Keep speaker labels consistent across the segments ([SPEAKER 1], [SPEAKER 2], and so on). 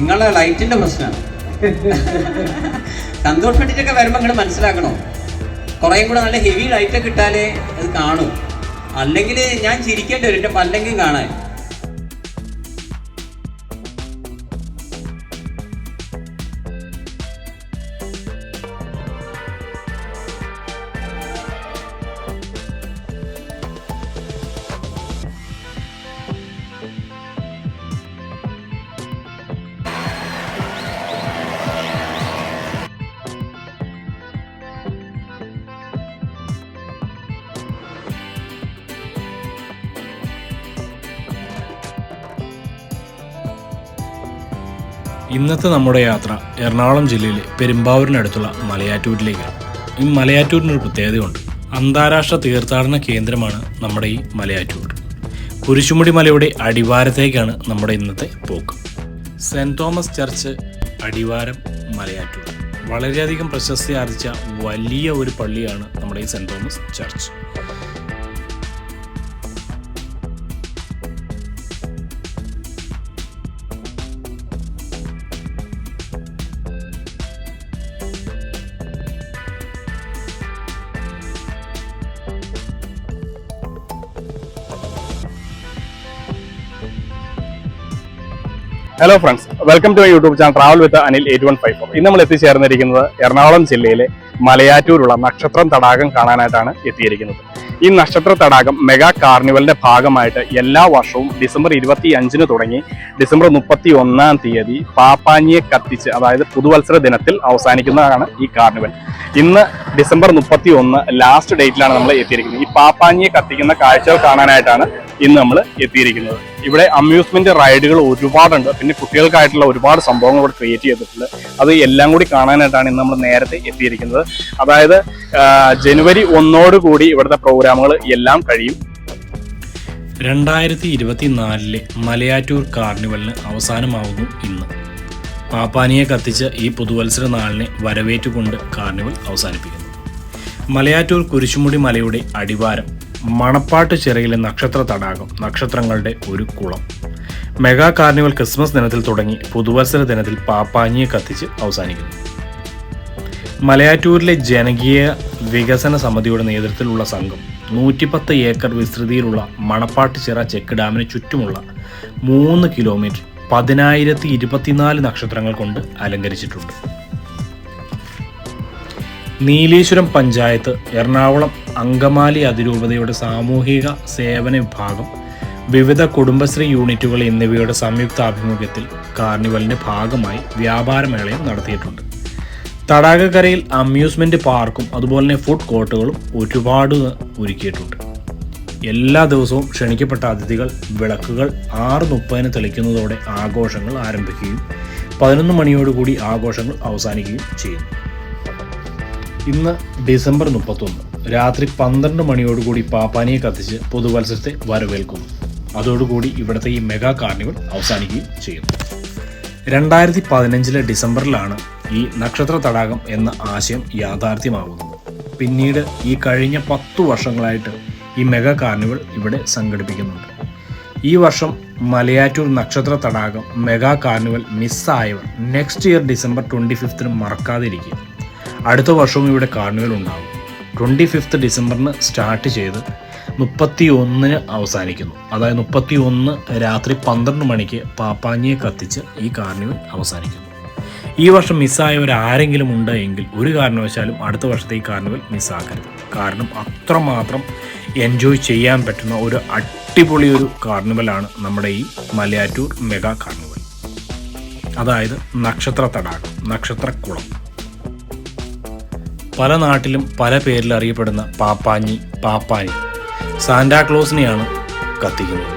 [SPEAKER 1] നിങ്ങളെ ലൈറ്റിന്റെ പ്രശ്നമാണ് സന്തോഷ് വരുമ്പോൾ നിങ്ങൾ മനസ്സിലാക്കണോ? കുറേയും കൂടെ നല്ല ഹെവി ലൈറ്റൊക്കെ ഇട്ടാലേ അത് കാണൂ. അല്ലെങ്കിൽ ഞാൻ ചിരിക്കേണ്ടി വരും. എന്റെ പല്ലെങ്കിലും കാണാൻ.
[SPEAKER 2] ഇന്നത്തെ നമ്മുടെ യാത്ര എറണാകുളം ജില്ലയിലെ പെരുമ്പാവൂരിനടുത്തുള്ള മലയാറ്റൂരിലേക്കാണ് ഈ മലയാറ്റൂരിനൊരു പ്രത്യേകതയുണ്ട്. അന്താരാഷ്ട്ര തീർത്ഥാടന കേന്ദ്രമാണ് നമ്മുടെ ഈ മലയാറ്റൂർ. കുരിശുമുടി മലയുടെ അടിവാരത്തേക്കാണ് നമ്മുടെ ഇന്നത്തെ പോക്ക്. Saint Thomas church Adivaram Malayattoor. വളരെയധികം പ്രശസ്തി ആർജിച്ച വലിയ ഒരു പള്ളിയാണ് നമ്മുടെ ഈ saint Thomas church.
[SPEAKER 3] Hello friends welcome to my YouTube channel travel with Anil eight one five four ഇന്ന് നമ്മൾ എത്തിച്ചേർന്നിരിക്കുന്നത് എറണാകുളം ജില്ലയിലെ മലയാറ്റൂരുള്ള നക്ഷത്രം തടാകം കാണാനായിട്ടാണ് എത്തിയിരിക്കുന്നത്. ഈ നക്ഷത്ര തടാകം മെഗാ കാർണിവലിന്റെ ഭാഗമായിട്ട് എല്ലാ വർഷവും ഡിസംബർ ഇരുപത്തി അഞ്ചിന് തുടങ്ങി ഡിസംബർ മുപ്പത്തി ഒന്നാം തീയതി പാപ്പാഞ്ഞിയെ കത്തിച്ച് അതായത് പുതുവത്സര ദിനത്തിൽ അവസാനിക്കുന്നതാണ് ഈ കാർണിവൽ. ഇന്ന് ഡിസംബർ മുപ്പത്തി ഒന്ന് ലാസ്റ്റ് ഡേറ്റിലാണ് നമ്മൾ എത്തിയിരിക്കുന്നത്. ഈ പാപ്പാഞ്ഞിയെ കത്തിക്കുന്ന കാഴ്ചകൾ കാണാനായിട്ടാണ് ഇന്ന് നമ്മൾ എത്തിയിരിക്കുന്നത്. ഇവിടെ അമ്യൂസ്മെന്റ് റൈഡുകൾ ഒരുപാടുണ്ട്. പിന്നെ കുട്ടികൾക്കായിട്ടുള്ള ഒരുപാട് സംഭവങ്ങൾ ഇവിടെ ക്രിയേറ്റ് ചെയ്തിട്ടുണ്ട്. അത് എല്ലാം കൂടി കാണാനായിട്ടാണ് ഇന്ന് നമ്മൾ നേരത്തെ എത്തിയിരിക്കുന്നത്. അതായത് ജനുവരി ഒന്നോടുകൂടി ഇവിടുത്തെ പ്രോഗ്രാമുകൾ എല്ലാം കഴിയും.
[SPEAKER 2] രണ്ടായിരത്തി ഇരുപത്തിനാലിലെ മലയാറ്റൂർ കാർണിവലിന് അവസാനമാവുന്നു ഇന്ന്. പാപ്പാനിയെ കത്തിച്ച് ഈ പുതുവത്സര നാളിനെ വരവേറ്റുകൊണ്ട് കാർണിവൽ അവസാനിപ്പിക്കുന്നു. മലയാറ്റൂർ കുരിശുമുടി മലയുടെ അടിവാരം മണപ്പാട്ട് ചിറയിലെ നക്ഷത്ര തടാകം നക്ഷത്രങ്ങളുടെ ഒരു കുളം. മെഗാ കാർണിവൽ ക്രിസ്മസ് ദിനത്തിൽ തുടങ്ങി പുതുവത്സര ദിനത്തിൽ പാപ്പാഞ്ഞിയെ കത്തിച്ച് അവസാനിക്കുന്നു. മലയാറ്റൂരിലെ ജനകീയ വികസന സമിതിയുടെ നേതൃത്വത്തിലുള്ള സംഘം നൂറ്റിപ്പത്ത് ഏക്കർ വിസ്തൃതിയിലുള്ള മണപ്പാട്ട് ചിറ ചെക്ക് ഡാമിന് ചുറ്റുമുള്ള മൂന്ന് കിലോമീറ്റർ പതിനായിരത്തി ഇരുപത്തിനാല് നക്ഷത്രങ്ങൾ കൊണ്ട് അലങ്കരിച്ചിട്ടുണ്ട്. നീലേശ്വരം പഞ്ചായത്ത് എറണാകുളം അങ്കമാലി അതിരൂപതയുടെ സാമൂഹിക സേവന വിഭാഗം വിവിധ കുടുംബശ്രീ യൂണിറ്റുകൾ എന്നിവയുടെ സംയുക്ത ആഭിമുഖ്യത്തിൽ കാർണിവലിന്റെ ഭാഗമായി വ്യാപാരമേളയും നടത്തിയിട്ടുണ്ട്. തടാകക്കരയിൽ അമ്യൂസ്മെന്റ് പാർക്കും അതുപോലെ തന്നെ ഫുഡ് കോർട്ടുകളും ഒരുപാട് ഒരുക്കിയിട്ടുണ്ട്. എല്ലാ ദിവസവും ക്ഷണിക്കപ്പെട്ട അതിഥികൾ വിളക്കുകൾ ആറ് മുപ്പതിന് തെളിക്കുന്നതോടെ ആഘോഷങ്ങൾ ആരംഭിക്കുകയും പതിനൊന്ന് മണിയോടുകൂടി ആഘോഷങ്ങൾ അവസാനിക്കുകയും ചെയ്യുന്നു. ഇന്ന് ഡിസംബർ മുപ്പത്തൊന്ന്. രാത്രി പന്ത്രണ്ട് മണിയോടുകൂടി പാപ്പാനിയെ കത്തിച്ച് പുതുവത്സരത്തെ വരവേൽക്കുന്നു. അതോടുകൂടി ഇവിടുത്തെ ഈ മെഗാ കാർണിവൽ അവസാനിക്കുകയും ചെയ്യുന്നു. രണ്ടായിരത്തി പതിനഞ്ചിലെ ഡിസംബറിലാണ് ഈ നക്ഷത്ര തടാകം എന്ന ആശയം യാഥാർത്ഥ്യമാകുന്നത്. പിന്നീട് ഈ കഴിഞ്ഞ പത്തു വർഷങ്ങളായിട്ട് ഈ മെഗാ കാർണിവൽ ഇവിടെ സംഘടിപ്പിക്കുന്നുണ്ട്. ഈ വർഷം മലയാറ്റൂർ നക്ഷത്ര തടാകം മെഗാ കാർണിവൽ മിസ്സായവർ നെക്സ്റ്റ് ഇയർ ഡിസംബർ ട്വന്റി ഫിഫ്തിന് മറക്കാതിരിക്കുക. അടുത്ത വർഷവും ഇവിടെ കാർണിവൽ ഉണ്ടാകും. ട്വന്റി ഫിഫ്ത്ത് ഡിസംബറിന് സ്റ്റാർട്ട് ചെയ്ത് മുപ്പത്തി ഒന്നിന് അവസാനിക്കുന്നു. അതായത് മുപ്പത്തി ഒന്ന് രാത്രി പന്ത്രണ്ട് മണിക്ക് പാപ്പാഞ്ഞിയെ കത്തിച്ച് ഈ കാർണിവൽ അവസാനിക്കുന്നു. ഈ വർഷം മിസ്സായവർ ആരെങ്കിലും ഉണ്ട് എങ്കിൽ ഒരു കാരണവശാലും അടുത്ത വർഷത്തെ ഈ കാർണിവൽ മിസ്സാക്കരുത്. കാരണം അത്രമാത്രം എൻജോയ് ചെയ്യാൻ പറ്റുന്ന ഒരു അടിപൊളി ഒരു കാർണിവലാണ് നമ്മുടെ ഈ മലയാറ്റൂർ മെഗാ കാർണിവൽ. അതായത് നക്ഷത്ര തടാകം നക്ഷത്രക്കുളം. പല നാട്ടിലും പല പേരിൽ അറിയപ്പെടുന്ന പാപ്പാഞ്ഞി പാപ്പാനി സാന്റാക്ലോസിനെയാണ് കത്തിക്കുന്നത്.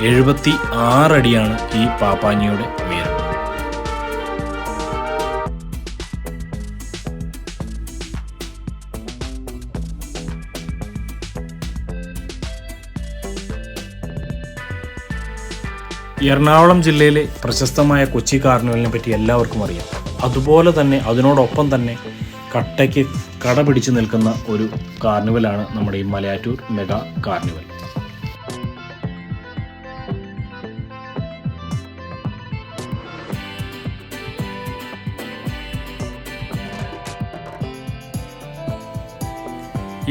[SPEAKER 2] എഴുപത്തി ആറടിയാണ് ഈ പാപ്പാഞ്ഞിയുടെ ഉയരം. എറണാകുളം ജില്ലയിലെ പ്രശസ്തമായ കൊച്ചി കാർണിവലിനെ പറ്റി എല്ലാവർക്കും അറിയാം. അതുപോലെ തന്നെ അതിനോടൊപ്പം തന്നെ കട്ടയ്ക്ക് കട പിടിച്ചു നിൽക്കുന്ന ഒരു കാർണിവലാണ് നമ്മുടെ ഈ മലയാറ്റൂർ മെഗാ കാർണിവൽ.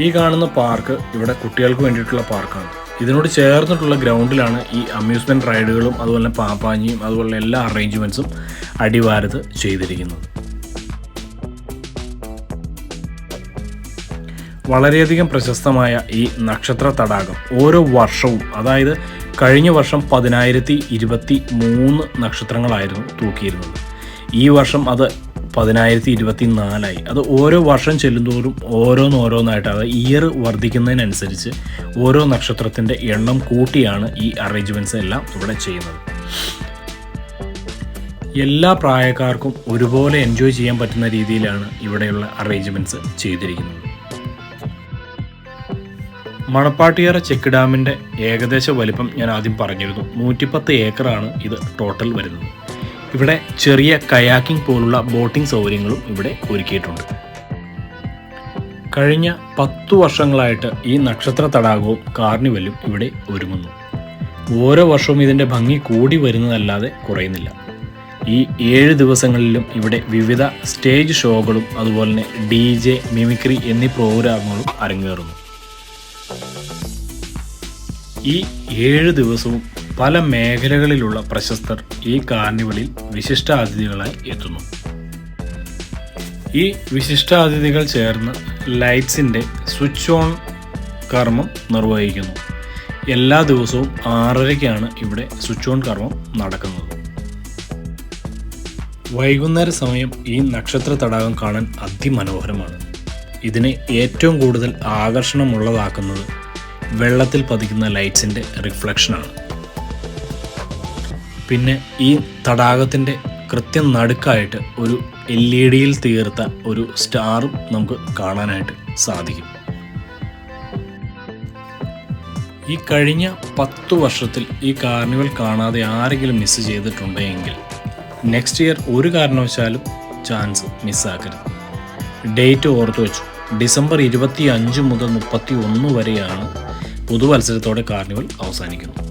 [SPEAKER 2] ഈ കാണുന്ന പാർക്ക് ഇവിടെ കുട്ടികൾക്ക് വേണ്ടിയിട്ടുള്ള പാർക്കാണ്. ഇതിനോട് ചേർന്നിട്ടുള്ള ഗ്രൗണ്ടിലാണ് ഈ അമ്യൂസ്മെന്റ് റൈഡുകളും അതുപോലെ പാപ്പാഞ്ഞിയും അതുപോലെ എല്ലാ അറേഞ്ച്മെന്റ്സും അടിവാരത്ത് ചെയ്തിരിക്കുന്നത്. വളരെയധികം പ്രശസ്തമായ ഈ നക്ഷത്ര തടാകം ഓരോ വർഷവും അതായത് കഴിഞ്ഞ വർഷം പതിനായിരത്തി ഇരുപത്തി മൂന്ന് നക്ഷത്രങ്ങളായിരുന്നു തൂക്കിയിരുന്നത്. ഈ വർഷം അത് പതിനായിരത്തി ഇരുപത്തി നാലായി. അത് ഓരോ വർഷം ചെല്ലുന്തോറും ഓരോന്നോരോന്നായിട്ട് അത് ഇയർ വർദ്ധിക്കുന്നതിനനുസരിച്ച് ഓരോ നക്ഷത്രത്തിന്റെ എണ്ണം കൂട്ടിയാണ് ഈ അറേഞ്ച്മെന്റ്സ് എല്ലാം ഇവിടെ ചെയ്യുന്നത്. എല്ലാ പ്രായക്കാർക്കും ഒരുപോലെ എൻജോയ് ചെയ്യാൻ പറ്റുന്ന രീതിയിലാണ് ഇവിടെയുള്ള അറേഞ്ച്മെന്റ്സ് ചെയ്തിരിക്കുന്നത്. മണപ്പാട്ടിയറ ചെക്ക് ഡാമിന്റെ ഏകദേശ വലിപ്പം ഞാൻ ആദ്യം പറഞ്ഞിരുന്നു. നൂറ്റിപ്പത്ത് ഏക്കറാണ് ഇത് ടോട്ടൽ വരുന്നത്. ഇവിടെ ചെറിയ കയാക്കിംഗ് പോലുള്ള ബോട്ടിംഗ് സൗകര്യങ്ങളും ഇവിടെ ഒരുക്കിയിട്ടുണ്ട്. കഴിഞ്ഞ പത്തു വർഷങ്ങളായിട്ട് ഈ നക്ഷത്ര തടാകവും കാർണിവലും ഇവിടെ ഒരുങ്ങുന്നു. ഓരോ വർഷവും ഇതിന്റെ ഭംഗി കൂടി വരുന്നതല്ലാതെ കുറയുന്നില്ല. ഈ ഏഴ് ദിവസങ്ങളിലും ഇവിടെ വിവിധ സ്റ്റേജ് ഷോകളും അതുപോലെ തന്നെ ഡി ജെ മിമിക്രി എന്നീ പ്രോഗ്രാമുകളും അരങ്ങേറുന്നു. ഈ ഏഴ് ദിവസവും പല മേഖലകളിലുള്ള പ്രശസ്തർ ഈ കാർണിവലിൽ വിശിഷ്ടാതിഥികളായി എത്തുന്നു. ഈ വിശിഷ്ടാതിഥികൾ ചേർന്ന് ലൈറ്റ്സിന്റെ സ്വിച്ച് ഓൺ കർമ്മം നിർവഹിക്കുന്നു. എല്ലാ ദിവസവും ആറരയ്ക്കാണ് ഇവിടെ സ്വിച്ച് ഓൺ കർമ്മം നടക്കുന്നത്. വൈകുന്നേര സമയം ഈ നക്ഷത്ര തടാകം കാണാൻ അതിമനോഹരമാണ്. ഇതിനെ ഏറ്റവും കൂടുതൽ ആകർഷണമുള്ളതാക്കുന്നത് വെള്ളത്തിൽ പതിക്കുന്ന ലൈറ്റ്സിന്റെ റിഫ്ലക്ഷനാണ്. പിന്നെ ഈ തടാകത്തിന്റെ കൃത്യം നടുക്കായിട്ട് ഒരു എൽ ഇ ഡിയിൽ തീർത്ത ഒരു സ്റ്റാറും നമുക്ക് കാണാനായിട്ട് സാധിക്കും. ഈ കഴിഞ്ഞ പത്തു വർഷത്തിൽ ഈ കാർണിവൽ കാണാതെ ആരെങ്കിലും മിസ് ചെയ്തിട്ടുണ്ടെങ്കിൽ നെക്സ്റ്റ് ഇയർ ഒരു കാരണവശാലും ചാൻസ് മിസ്സാക്കരുത് ഡേറ്റ് ഓർത്തു വെച്ചു ഡിസംബർ ഇരുപത്തി അഞ്ച് മുതൽ മുപ്പത്തി ഒന്ന് വരെയാണ് പുതുവത്സരത്തോടെ കാർണിവൽ അവസാനിക്കുന്നത്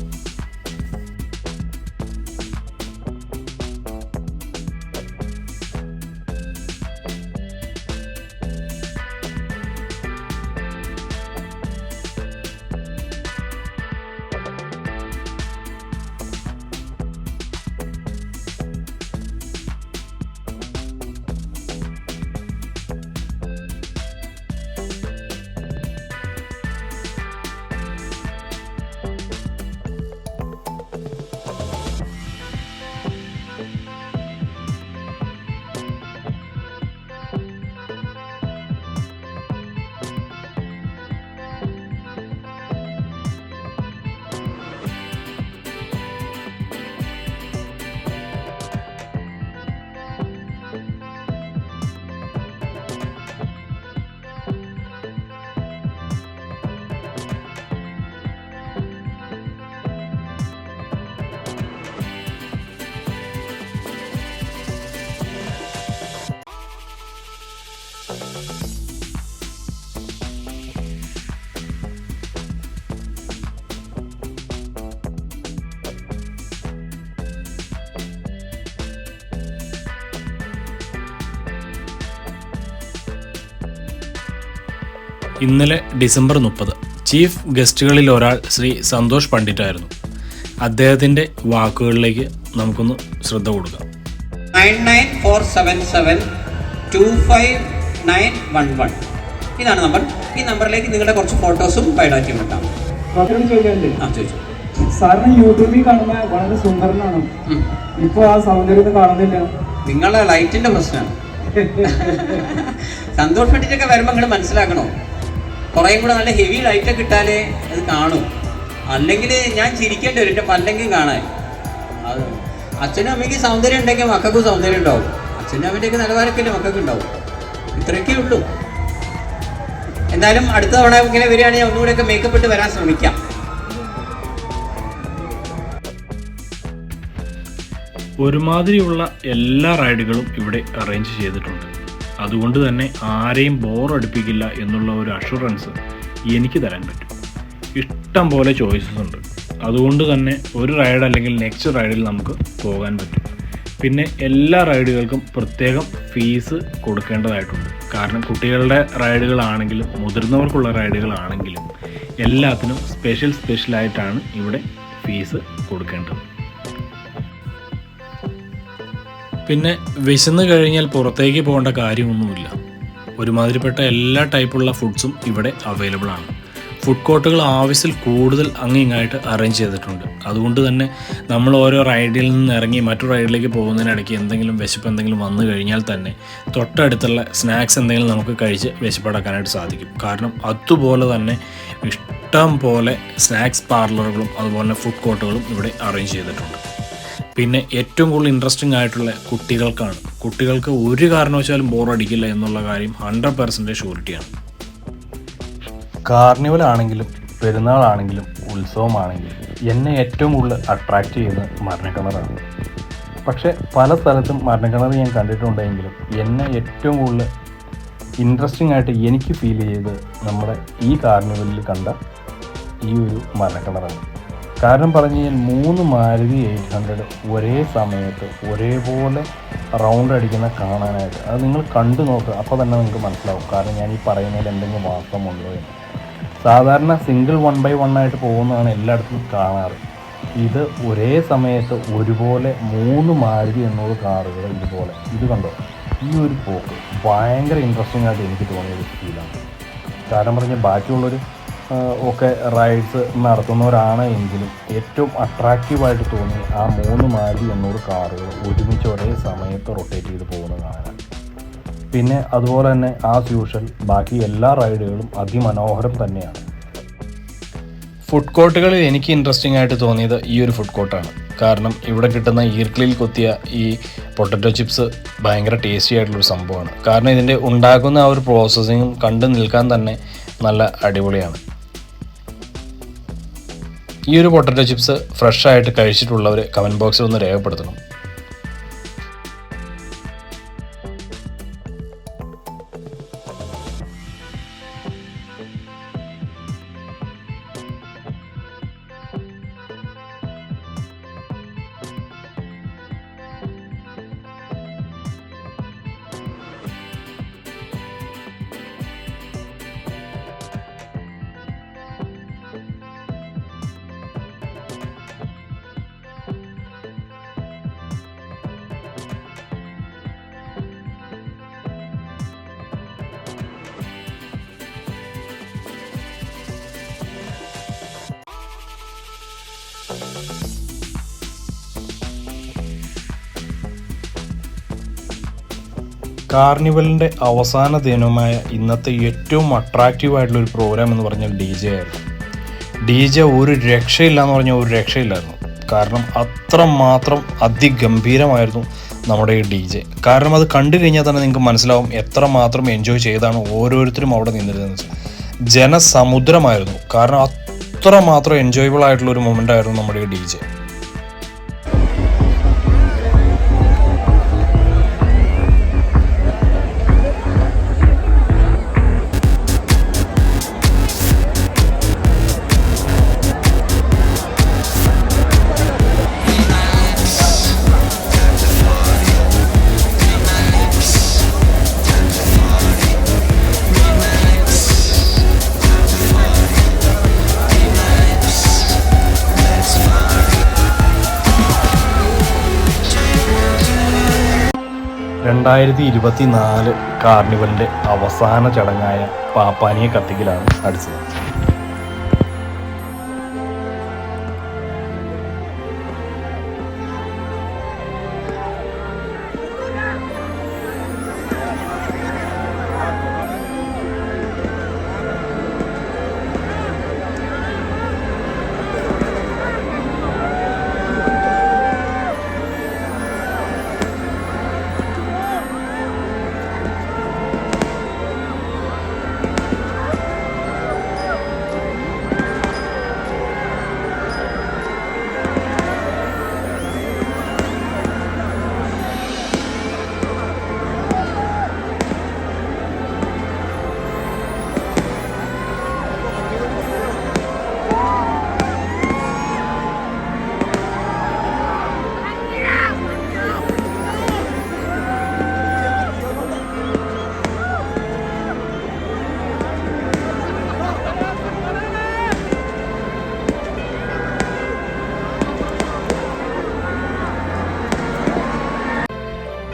[SPEAKER 2] ഇന്നലെ ഡിസംബർ മുപ്പത് ചീഫ് ഗസ്റ്റുകളിൽ ഒരാൾ ശ്രീ സന്തോഷ് പണ്ഡിറ്റായിരുന്നു. അദ്ദേഹത്തിന്റെ വാക്കുകളിലേക്ക് നമുക്കൊന്ന് ശ്രദ്ധ കൊടുക്കാം.
[SPEAKER 1] Nine nine four seven seven two five nine one one. ഇതാണ് നമ്പർ. ഈ നമ്പറിലേക്ക് നിങ്ങളുടെ കുറച്ച് ഫോട്ടോസും ബയോഡാറ്റയും ഇട്ടാം ആ ചോദിച്ചു.
[SPEAKER 4] സാറിന് യൂട്യൂബിൽ കാണുന്ന വളരെ സുന്ദരനാണ്. ഇപ്പൊ ആ സൗന്ദര്യം കാണുന്നില്ല.
[SPEAKER 1] നിങ്ങളെ ലൈറ്റിന്റെ പ്രശ്നമാണ് സന്തോഷ് പണ്ടിട്ടൊക്കെ വരുമ്പോൾ നിങ്ങൾ മനസ്സിലാക്കണോ? കുറേ കൂടെ നല്ല ഹെവി ലൈറ്റ് ഒക്കെ ഇട്ടാലേ അത് കാണും. അല്ലെങ്കിൽ ഞാൻ ചിരിക്കേണ്ടി വരും എന്റെ പല്ലെങ്കിലും കാണാൻ. അത് അച്ഛനും അമ്മയ്ക്ക് സൗന്ദര്യം ഉണ്ടെങ്കിൽ മക്കൾക്കും സൗന്ദര്യം ഉണ്ടാവും. അച്ഛനും അമ്മന്റെയൊക്കെ നിലവാരമൊക്കെ മക്കൾക്ക് ഉണ്ടാവും. ഇത്രയൊക്കെ ഉള്ളൂ. എന്തായാലും അടുത്ത തവണ ഇങ്ങനെ വരികയാണെങ്കിൽ ഒന്നുകൂടെയൊക്കെ മേക്കപ്പ് ഇട്ട് വരാൻ ശ്രമിക്കാം.
[SPEAKER 2] ഒരുമാതിരിയുള്ള എല്ലാ റൈഡുകളും ഇവിടെ അറേഞ്ച് ചെയ്തിട്ടുണ്ട്. അതുകൊണ്ട് തന്നെ ആരെയും ബോർ അടുപ്പിക്കില്ല എന്നുള്ള ഒരു അഷുറൻസ് എനിക്ക് തരാൻ പറ്റും. ഇഷ്ടം പോലെ ചോയ്സസ് ഉണ്ട്. അതുകൊണ്ട് തന്നെ ഒരു റൈഡ് അല്ലെങ്കിൽ നെക്സ്റ്റ് റൈഡിൽ നമുക്ക് പോകാൻ പറ്റും. പിന്നെ എല്ലാ റൈഡുകൾക്കും പ്രത്യേകം ഫീസ് കൊടുക്കേണ്ടതായിട്ടുണ്ട്. കാരണം കുട്ടികളുടെ റൈഡുകളാണെങ്കിലും മുതിർന്നവർക്കുള്ള റൈഡുകളാണെങ്കിലും എല്ലാത്തിനും സ്പെഷ്യൽ സ്പെഷ്യലായിട്ടാണ് ഇവിടെ ഫീസ് കൊടുക്കേണ്ടത്. പിന്നെ വിശന്ന് കഴിഞ്ഞാൽ പുറത്തേക്ക് പോകേണ്ട കാര്യമൊന്നുമില്ല. ഒരുമാതിരിപ്പെട്ട എല്ലാ ടൈപ്പുള്ള ഫുഡ്സും ഇവിടെ അവൈലബിൾ ആണ് ഫുഡ് കോർട്ടുകൾ ആവശ്യത്തിൽ കൂടുതൽ അങ്ങിങ്ങായിട്ട് അറേഞ്ച് ചെയ്തിട്ടുണ്ട്. അതുകൊണ്ട് തന്നെ നമ്മൾ ഓരോ റൈഡിൽ നിന്ന് ഇറങ്ങി മറ്റു റൈഡിലേക്ക് പോകുന്നതിനിടയ്ക്ക് എന്തെങ്കിലും വിശപ്പ് എന്തെങ്കിലും വന്നു കഴിഞ്ഞാൽ തന്നെ തൊട്ടടുത്തുള്ള സ്നാക്സ് എന്തെങ്കിലും നമുക്ക് കഴിച്ച് വിശപ്പടക്കാനായിട്ട് സാധിക്കും. കാരണം അതുപോലെ തന്നെ ഇഷ്ടം പോലെ സ്നാക്സ് പാർലറുകളും അതുപോലെ ഫുഡ് കോർട്ടുകളും ഇവിടെ അറേഞ്ച് ചെയ്തിട്ടുണ്ട്. പിന്നെ ഏറ്റവും കൂടുതൽ ഇൻട്രസ്റ്റിംഗ് ആയിട്ടുള്ള കുട്ടികൾക്കാണ്. കുട്ടികൾക്ക് ഒരു കാരണവശാലും ബോറടിക്കില്ല എന്നുള്ള കാര്യം ഹൺഡ്രഡ് പെർസെന്റേജ് ഷൂരിറ്റിയാണ് കാർണിവൽ ആണെങ്കിലും പെരുന്നാളാണെങ്കിലും ഉത്സവമാണെങ്കിലും എന്നെ ഏറ്റവും കൂടുതൽ അട്രാക്റ്റ് ചെയ്യുന്നത് മരണക്കിണറാണ് പക്ഷേ പല സ്ഥലത്തും മരണക്കിണർ ഞാൻ കണ്ടിട്ടുണ്ടെങ്കിലും എന്നെ ഏറ്റവും കൂടുതൽ ഇൻട്രസ്റ്റിംഗ് ആയിട്ട് എനിക്ക് ഫീൽ ചെയ്ത് നമ്മുടെ ഈ കാർണിവലിൽ കണ്ട ഈ ഒരു മരണക്കിണറാണ് കാരണം പറഞ്ഞു കഴിഞ്ഞാൽ മൂന്ന് മാരുതി എയ്റ്റ് ഹൺഡ്രഡ് ഒരേ സമയത്ത് ഒരേപോലെ റൗണ്ട് അടിക്കുന്ന കാണാനായിട്ട്. അത് നിങ്ങൾ കണ്ടു നോക്കുക അപ്പോൾ തന്നെ നിങ്ങൾക്ക് മനസ്സിലാവും. കാരണം ഞാൻ ഈ പറയുന്നതിൽ എന്തെങ്കിലും വാസ്തവമുണ്ടോ എന്ന്. സാധാരണ സിംഗിൾ വൺ ബൈ വൺ ആയിട്ട് പോകുന്നതാണ് എല്ലായിടത്തും കാണാറ്. ഇത് ഒരേ സമയത്ത് ഒരുപോലെ മൂന്ന് മാരുതി എന്നുള്ള കാറുകൾ ഇതുപോലെ. ഇത് കണ്ടോ? ഈ ഒരു പോക്ക് ഭയങ്കര ഇൻട്രസ്റ്റിംഗ് ആയിട്ട് എനിക്ക് തോന്നിയ ഒരു ഫീലാണ് കാരണം പറഞ്ഞാൽ ബാക്കിയുള്ളൊരു ഒക്കെ റൈഡ്സ് നടത്തുന്നവരാണ് എങ്കിലും ഏറ്റവും അട്രാക്റ്റീവായിട്ട് തോന്നി ആ മൂന്ന് മാരുതി എന്നുള്ള കാറുകൾ ഒരുമിച്ച് ഒരേ സമയത്ത് റൊട്ടേറ്റ് ചെയ്ത് പോകുന്നതാണ്. കാണാൻ പിന്നെ അതുപോലെ തന്നെ ആസ് യൂഷ്വൽ ബാക്കി എല്ലാ റൈഡുകളും അതിമനോഹരം തന്നെയാണ്. ഫുഡ് കോർട്ടുകളിൽ എനിക്ക് ഇൻട്രസ്റ്റിംഗ് ആയിട്ട് തോന്നിയത് ഈ ഒരു ഫുഡ് കോർട്ടാണ് കാരണം ഇവിടെ കിട്ടുന്ന ഈർക്കിളിൽ കൊത്തിയ ഈ പൊട്ടറ്റോ ചിപ്സ് ഭയങ്കര ടേസ്റ്റി ആയിട്ടുള്ളൊരു സംഭവമാണ്. കാരണം ഇതിന്റെ ഉണ്ടാക്കുന്ന ആ ഒരു പ്രോസസ്സിങ്ങും കണ്ടു നിൽക്കാൻ തന്നെ നല്ല അടിപൊളിയാണ്. ഈ ഒരു പൊട്ടറ്റോ ചിപ്സ് ഫ്രഷ് ആയിട്ട് കഴിച്ചിട്ടുള്ളവർ കമന്റ് ബോക്സിൽ ഒന്ന് രേഖപ്പെടുത്തണം. കാർണിവലിന്റെ അവസാന ദിനമായ ഇന്നത്തെ ഏറ്റവും അട്രാക്റ്റീവ് ആയിട്ടുള്ള ഒരു പ്രോഗ്രാം എന്ന് പറഞ്ഞാൽ ഡി ജെ ആയിരുന്നു. ഡി ജെ ഒരു രക്ഷയില്ല എന്ന് പറഞ്ഞാൽ ഒരു രക്ഷയില്ലായിരുന്നു. കാരണം അത്രമാത്രം അതിഗംഭീരമായിരുന്നു നമ്മുടെ ഈ ഡി ജെ കാരണം അത് കണ്ടു കഴിഞ്ഞാൽ തന്നെ നിങ്ങൾക്ക് മനസ്സിലാവും എത്രമാത്രം എൻജോയ് ചെയ്താണ് ഓരോരുത്തരും അവിടെ നിന്നിരുന്നത്. ജനസമുദ്രമായിരുന്നു. കാരണം അത്രമാത്രം എൻജോയബിൾ ആയിട്ടുള്ള ഒരു മൊമെന്റ് ആയിരുന്നു നമ്മുടെ ഈ ഡി ജെ രണ്ടായിരത്തി ഇരുപത്തി നാല് കാർണിവലിന്റെ അവസാന ചടങ്ങായ പാപ്പാനിയെ കത്തിക്കലാണ് അടിച്ചത്.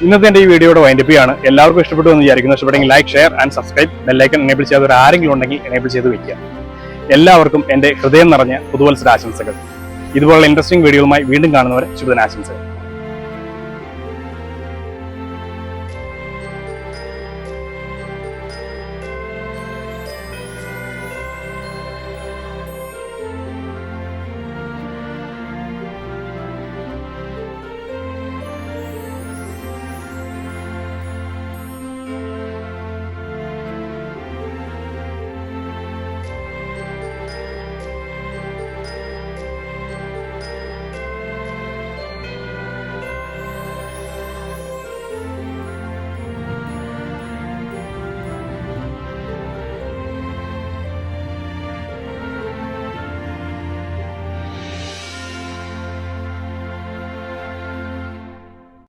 [SPEAKER 3] ഇന്നത്തെ എന്റെ ഈ വീഡിയോയുടെ വൈൻഡപ്പ് ചെയ്യാണ് എല്ലാവർക്കും ഇഷ്ടപ്പെട്ടു എന്ന് വിചാരിക്കുന്നു. ഇഷ്ടപ്പെട്ടെങ്കിൽ like share and subscribe bell icon enable ചെയ്യാത്തവർ ആരെങ്കിലും ഉണ്ടെങ്കിൽ എനേബിൾ ചെയ്ത് വെക്കുക. എല്ലാവർക്കും എന്റെ ഹൃദയം നിറഞ്ഞ പുതുവത്സര ആശംസകൾ ഇതുപോലുള്ള ഇൻട്രസ്റ്റിംഗ് വീഡിയോകളുമായി വീണ്ടും കാണുന്നവരെ ശുഭദിനാശംസകൾ.